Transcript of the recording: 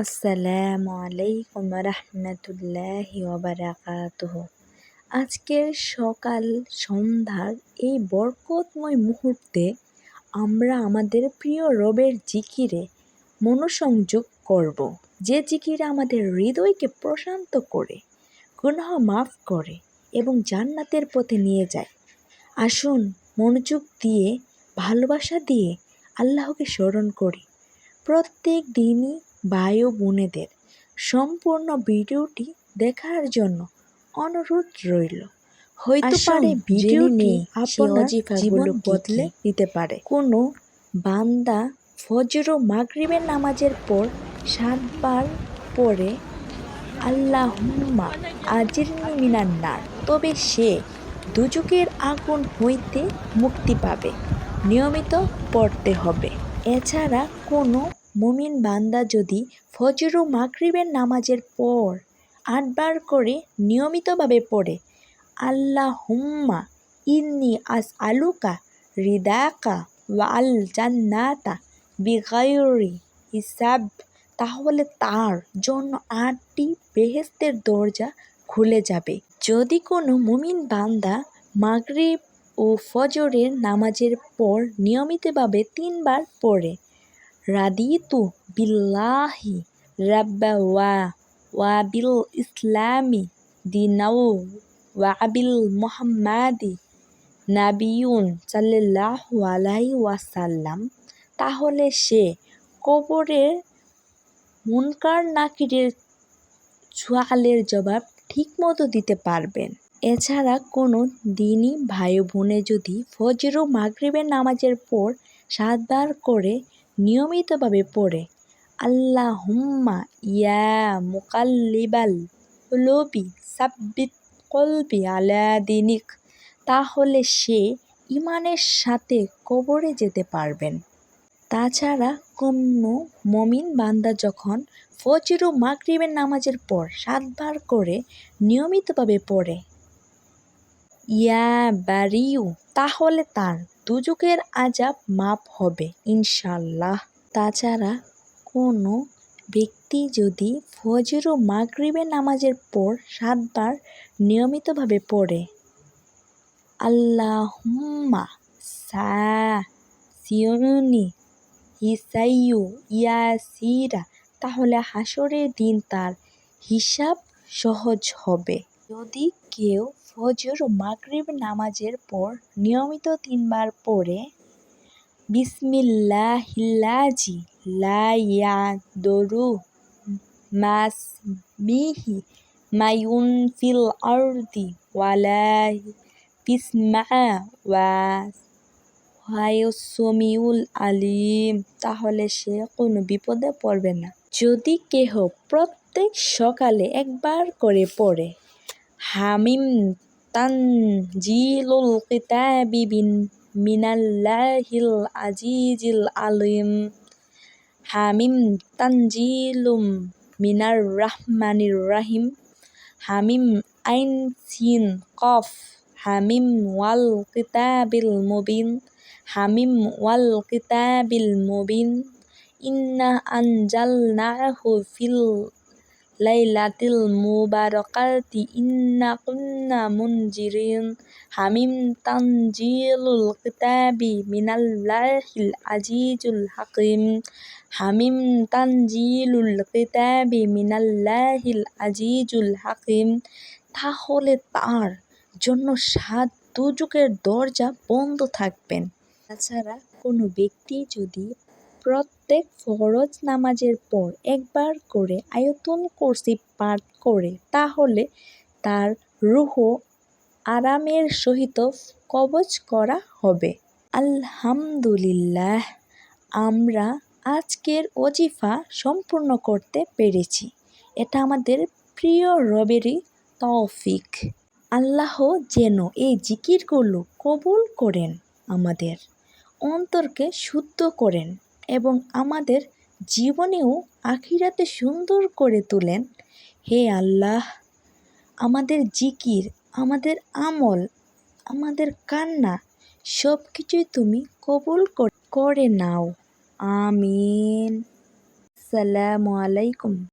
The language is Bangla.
আসসালামু আলাইকুম রহমতুল্লাহি ওবারাকাতুহ আজকের সকাল সন্ধ্যার এই বরকতময় মুহূর্তে আমরা আমাদের প্রিয় রবের জিকিরে মনোসংযোগ করব। যে জিকিরে আমাদের হৃদয়কে প্রশান্ত করে, গুনাহ মাফ করে এবং জান্নাতের পথে নিয়ে যায়। আসুন মনোযোগ দিয়ে, ভালোবাসা দিয়ে আল্লাহকে স্মরণ করি। প্রত্যেক দিনই ভাই ও বোনেদের সম্পূর্ণ ভিডিওটি দেখার জন্য অনুরোধ রইল। হয়তো পারে জেনে ভিডিওটি নেই আপনার জীবন বদলে দিতে পারে। কোনো বান্দা ফজর ও মাগরিবের নামাজের পর সাতবার পরে আল্লাহুম্মা আজিরনি মিনান নার। তবে সে দুজকের আগুন হইতে মুক্তি পাবে নিয়মিত পড়তে হবে। এছাড়া কোনো মুমিন বান্দা যদি ফজর ও মাগরিবের নামাজের পর আটবার করে নিয়মিতভাবে পড়ে, আল্লাহুম্মা ইন্নি আস আলুকা রিদাকা ওয়াল জান্নাতা বিগাইরি হিসাব, তাহলে তার জন্য আটটি বেহেস্তের দরজা খুলে যাবে। যদি কোনো মুমিন বান্দা মাগরিব ও ফজরের নামাজের পর নিয়মিতভাবে তিনবার পড়ে রাদিতু বিল্লাহি রাব্বা ওয়া ওয়া বিল ইসলামি দিনাও ওয়া বিল মুহাম্মাদি নাবিয়ুন সাল্লাল্লাহু আলাইহি ওয়াসাল্লাম তাহলে সে কবরের মুনকার নাকিরের সোয়ালের জবাব ঠিকমতো দিতে পারবেন। এছাড়া কোনো দিনই ভাই বোনে যদি ফজর ও মাগরিবের নামাজের পর সাতবার করে নিয়মিতভাবে পড়ে। আল্লাহুম্মা ইয়া মুকাল্লিবাল কুলুবি সাব্বিত কলবি আলা দিনিক। তাহলে সে ইমানের সাথে কবরে যেতে পারবেন। তাছাড়া কোনো মমিন বান্দা যখন ফজর মাগরিবের নামাজের পর সাতবার করে নিয়মিতভাবে পড়ে ইয়া তাহলে তার দুজকের আজাব মাপ হবে ইনশাল্লাহ তাছাড়া কোনো ব্যক্তি যদি ফজর ও মাগরিবের নামাজের পর সাতবার নিয়মিতভাবে পড়ে, আল্লাহুম্মা সা সিয়নি হিসাইয়ু ইয়াসিরা, তাহলে হাসরের দিন তার হিসাব সহজ হবে। যদি কেউ ফজর মাগরিব নামাজের পর নিয়মিত তিনবার পড়ে, বিসমিল্লাহিল্লাজি লা মাস মাসমিহি মায়ুন ফিল আরদি ওয়ালা ফিসমা ওয়া হায়সমিউল আলিম। তাহলে সে কোনো বিপদে পড়বে না। যদি কেহ প্রত্যেক সকালে একবার করে পড়ে হামিম তানজিলুল কিতাবি বিন মিনাল্লাহিল আজিজিল আলিম হামিম তানজিলুম মিনার রাহমানির রাহিম হামিম আইন সিন কফ হামিম ওয়াল কিতাবিল মুবিন হামিম ওয়াল কিতাবিল মুবিন ইন্না আনজালনাহু ফিল লাইলাতিল মুবারাকাতি ইন্না কুন্না মুনজিরিন হামিম তানজিলুল কিতাবি মিনাল্লাহিল আজিজুল হাকিম হামিম তানজিলুল কিতাবি মিনাল্লাহিল আজিজুল হাকিম তাহলে তার জন্য সাত দুযুগের দরজা বন্ধ থাকবেন। তাছাড়া কোনো ব্যক্তি যদি প্রত্যেক ফরজ নামাজের পর একবার করে আয়তন কুরসি পাঠ করে, তাহলে তার রুহ আরামের সহিত কবজ করা হবে। আলহামদুলিল্লাহ, আমরা আজকের অজিফা সম্পূর্ণ করতে পেরেছি। এটা আমাদের প্রিয় রবেরই তৌফিক। আল্লাহ যেন এই জিকিরগুলো কবুল করেন আমাদের, অন্তরকে শুদ্ধ করেন। এবং আমাদের জীবনেও আখিরাতে সুন্দর করে তোলেন। হে আল্লাহ, আমাদের জিকির, আমাদের আমল, আমাদের কান্না সব কিছুই তুমি কবুল কর- নাও। আমিন। সালামু আলাইকুম।